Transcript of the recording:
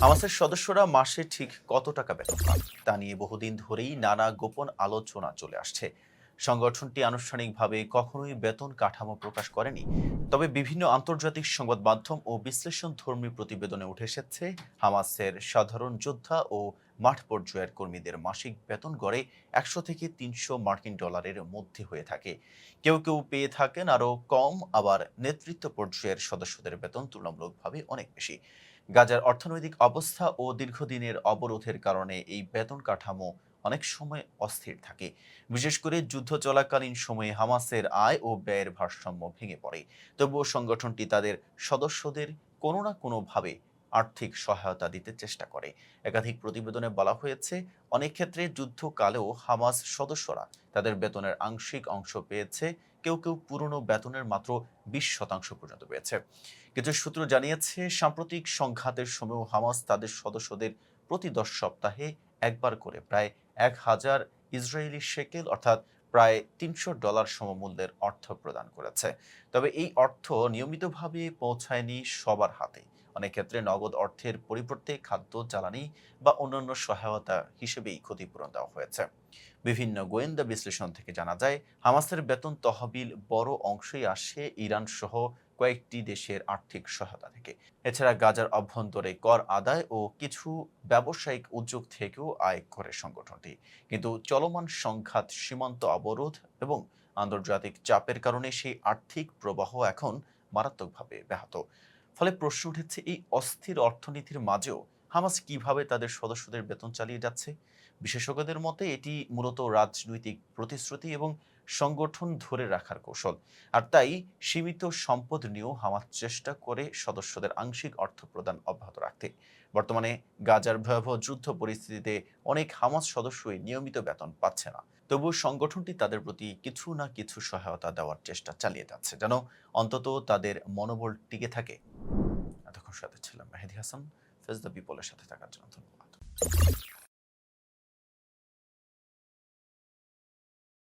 হামাসের সদস্যরা মাসে ঠিক কত টাকা বেতন পান, তা নিয়ে বহুদিন ধরেই নানা গোপন আলোচনা চলে আসছে। সংগঠনটি আনুষ্ঠানিকভাবে কখনোই বেতন কাঠামো প্রকাশ করেনি। তবে বিভিন্ন আন্তর্জাতিক সংবাদ মাধ্যম ও বিশ্লেষণ ধর্মী প্রতিবেদনে উঠে এসেছে, হামাসের সাধারণ যোদ্ধা ও মাঠ পর্যায়ের কর্মীদের মাসিক বেতন গড়ে একশো থেকে তিনশো মার্কিন ডলারের মধ্যে হয়ে থাকে। কেউ কেউ পেয়ে থাকেন আরও কম, আবার নেতৃত্ব পর্যায়ের সদস্যদের বেতন তুলনামূলকভাবে অনেক বেশি। গাজার অর্থনৈতিক অবস্থা ও দীর্ঘদিনের অবরোধের কারণে এই বেতন কাঠামো অনেক সময় অস্থির থাকে। বিশেষ করে যুদ্ধ চলাকালীন সময়ে হামাসের আয় ও ব্যয়ের ভারসাম্য ভেঙে পড়ে। তবুও সংগঠনটি তাদের সদস্যদের কোনো না কোনোভাবে আর্থিক সহায়তা দিতে চেষ্টা করে। একাধিক প্রতিবেদনে বলা হয়েছে, অনেক ক্ষেত্রে যুদ্ধকালেও হামাস সদস্যরা তাদের বেতনের আংশিক অংশ পেয়েছে। কেউ কেউ পুরনো বেতনের মাত্র বিশ শতাংশ পর্যন্ত পেয়েছে। কিছু সূত্র জানিয়েছে, সাম্প্রতিক সংঘাতের সময়ও হামাস তাদের সদস্যদের প্রতি দশ সপ্তাহে একবার করে প্রায় এক হাজার ইসরায়েলি শেকেল অর্থাৎ প্রায় তিনশো ডলার সমমূল্যের অর্থ প্রদান করেছে। তবে এই অর্থ নিয়মিতভাবে পৌঁছায়নি সবার হাতে। অনেক ক্ষেত্রে নগদ অর্থের পরিবর্তে খাদ্য, জ্বালানি বা অন্যান্য সহায়তা হিসেবেই ক্ষতিপূরণ দেওয়া হয়েছে। বিভিন্ন গোয়েন্দা বিশ্লেষণ থেকে জানা যায়, হামাসের বেতন তহবিল বড় অংশই আসে ইরান সহ কয়েকটি দেশের আর্থিক সহায়তা থেকে। এছাড়া গাজার অভ্যন্তরে কর আদায় ও কিছু ব্যবসায়িক উদ্যোগ থেকেও আয় করে সংগঠনটি। কিন্তু চলমান সংঘাত, সীমান্ত অবরোধ এবং আন্তর্জাতিক চাপের কারণে সেই আর্থিক প্রবাহ এখন মারাত্মকভাবে ব্যাহত। ফলে প্রশ্ন উঠেছে, এই অস্থির অর্থনীতির মাঝেও হামাস কীভাবে তাদের সদস্যদের বেতন চালিয়ে যাচ্ছে? বিশেষজ্ঞদের মতে, এটি মূলত রাজনৈতিক প্রতিশ্রুতি এবং সংগঠন ধরে রাখার কৌশল। আর তাই, সীমিত সম্পদ নিয়েও হামাস চেষ্টা করে সদস্যদের আংশিক অর্থ প্রদান অব্যাহত রাখতে। বর্তমানে গাজার ভয়াবহ যুদ্ধ পরিস্থিতিতে অনেক হামাস সদস্যই নিয়মিত বেতন পাচ্ছে না। তবুও সংগঠনটি তাদের প্রতি কিছু না কিছু সহায়তা দেওয়ার চেষ্টা চালিয়ে যাচ্ছে, যেন অন্তত তাদের মনোবল টিকে থাকে। এতক্ষণ সাথে ছিলাম মেহেদি হাসান। ফেজ দ্য পিপলের সাথে থাকার জন্য ধন্যবাদ।